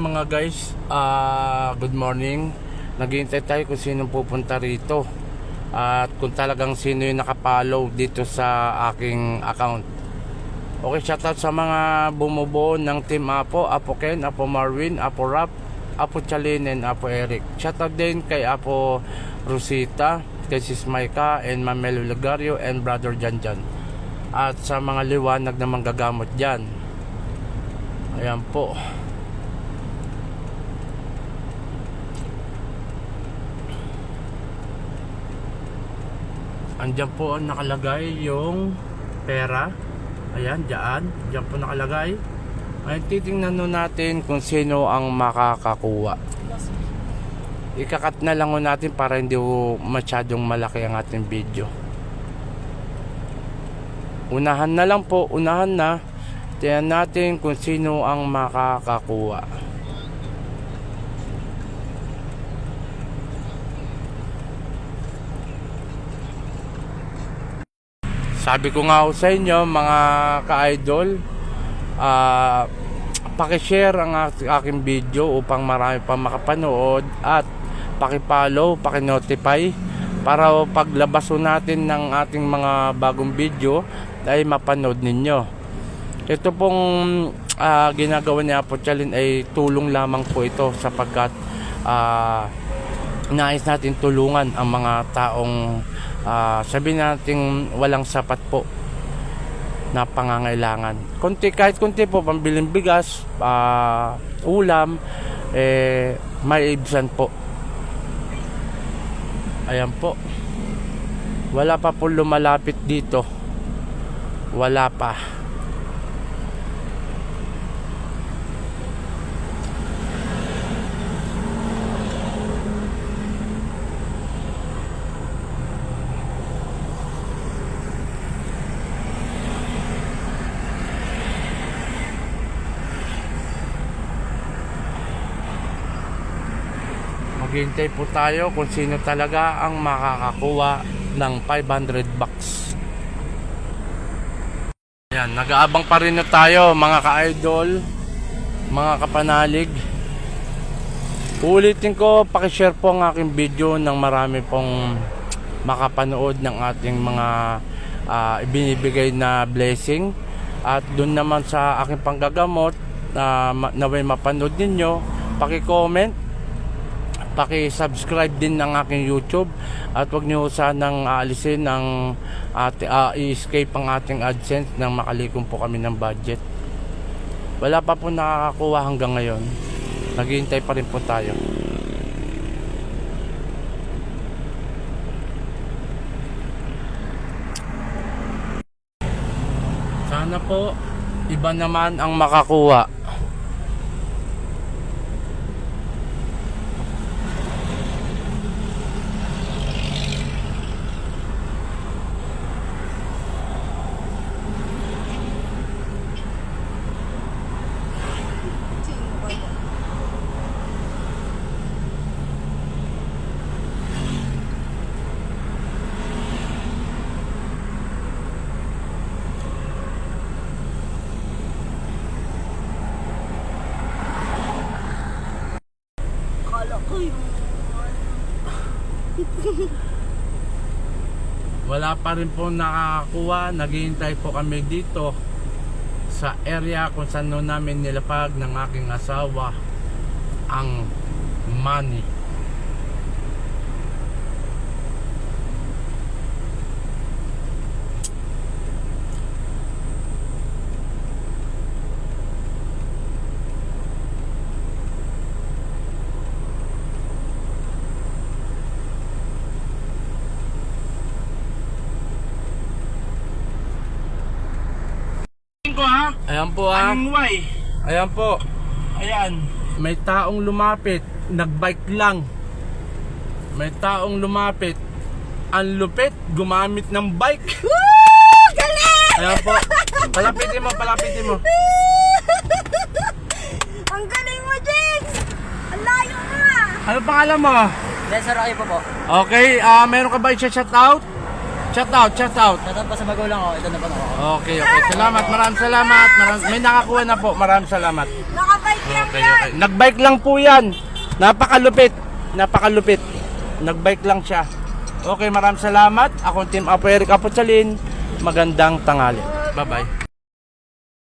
mga guys, ah good morning. Naghihintay tayo kung sino pupunta rito. At kung talagang sino yung nakapollow dito sa aking account. Okay, shoutout sa mga bumubuo ng Team Apo, Apo Ken, Apo Marvin, Apo Rap, Apo Chalin, and Apo Eric. Shoutout din kay Apo Rosita, kay Sis Maika, and Mamelo Lagario, and Brother Janjan. At sa mga liwanag na manggagamot dyan. Ayan po. Andyan po ang nakalagay yung pera. Ayan, dyan. Dyan po nakalagay. Ay, titingnan nun natin kung sino ang makakakuha. Ikakat na lang natin para hindi masyadong malaki ang ating video. Unahan na lang po, unahan na. Tingnan natin kung sino ang makakakuha. Sabi ko nga ho sa inyo, mga ka-idol, ah paki-share ang ak- aking video upang marami pa makapanood at paki-follow, paki-notify para paglabas natin ng ating mga bagong video ay mapanood ninyo. Ito pong ah, ginagawa ni Apo Chalin ay tulong lamang po ito sapagkat ah, nais natin tulungan ang mga taong ah, sabihin natin walang sapat po na pangangailangan. Kunti kahit kunti po pambiling bigas, ah, ulam, eh may ibsan po. Ayan po. Wala pa po lumalapit dito. Wala pa. Maghintay po tayo kung sino talaga ang makakakuha ng 500 bucks. Ayan, nag-aabang pa rin na tayo mga ka-idol, mga kapanalig. Ulitin ko, pakishare po ang aking video ng marami pong makapanood ng ating mga ah, ibinibigay na blessing. At doon naman sa aking panggagamot na uh, naway mapanood ninyo, paki-comment, paki-subscribe din ng aking YouTube at wag niyo sanang aalisin ng ati, ah, i-escape ang ating AdSense nang makalikom po kami ng budget. Wala pa po nakakakuha hanggang ngayon. Naghihintay pa rin po tayo. Sana po iba naman ang makakuha. Kala ko. Wala pa rin po nakakakuha. Naghihintay po kami dito sa area kung saan namin nilapag ng aking asawa ang money. ko ha? Ayan po ah. Anong Y? Ayan po. Ayan. May taong lumapit. Nagbike lang. May taong lumapit. Ang lupit. Gumamit ng bike. Woo! Galing! Ayan po. Palapitin mo, palapitin mo. Ang galing mo, Jex! Ang layo mo ah! Ano pangalan mo? Yes, sir, okay po po. Okay, ah meron ka ba i-shout out? Shout out, shout out. Shoutout po sa magulang ko. Ito na po ako. Okay, okay. Salamat, maraming salamat. Maram, may nakakuha na po. Maraming salamat. Nakabike lang Okay, yan. okay. Nagbike lang po yan. Napakalupit. Napakalupit. Nagbike lang siya. Okay, maraming salamat. Ako Team Apo Eric Apotsalin. Magandang tangali. Bye-bye.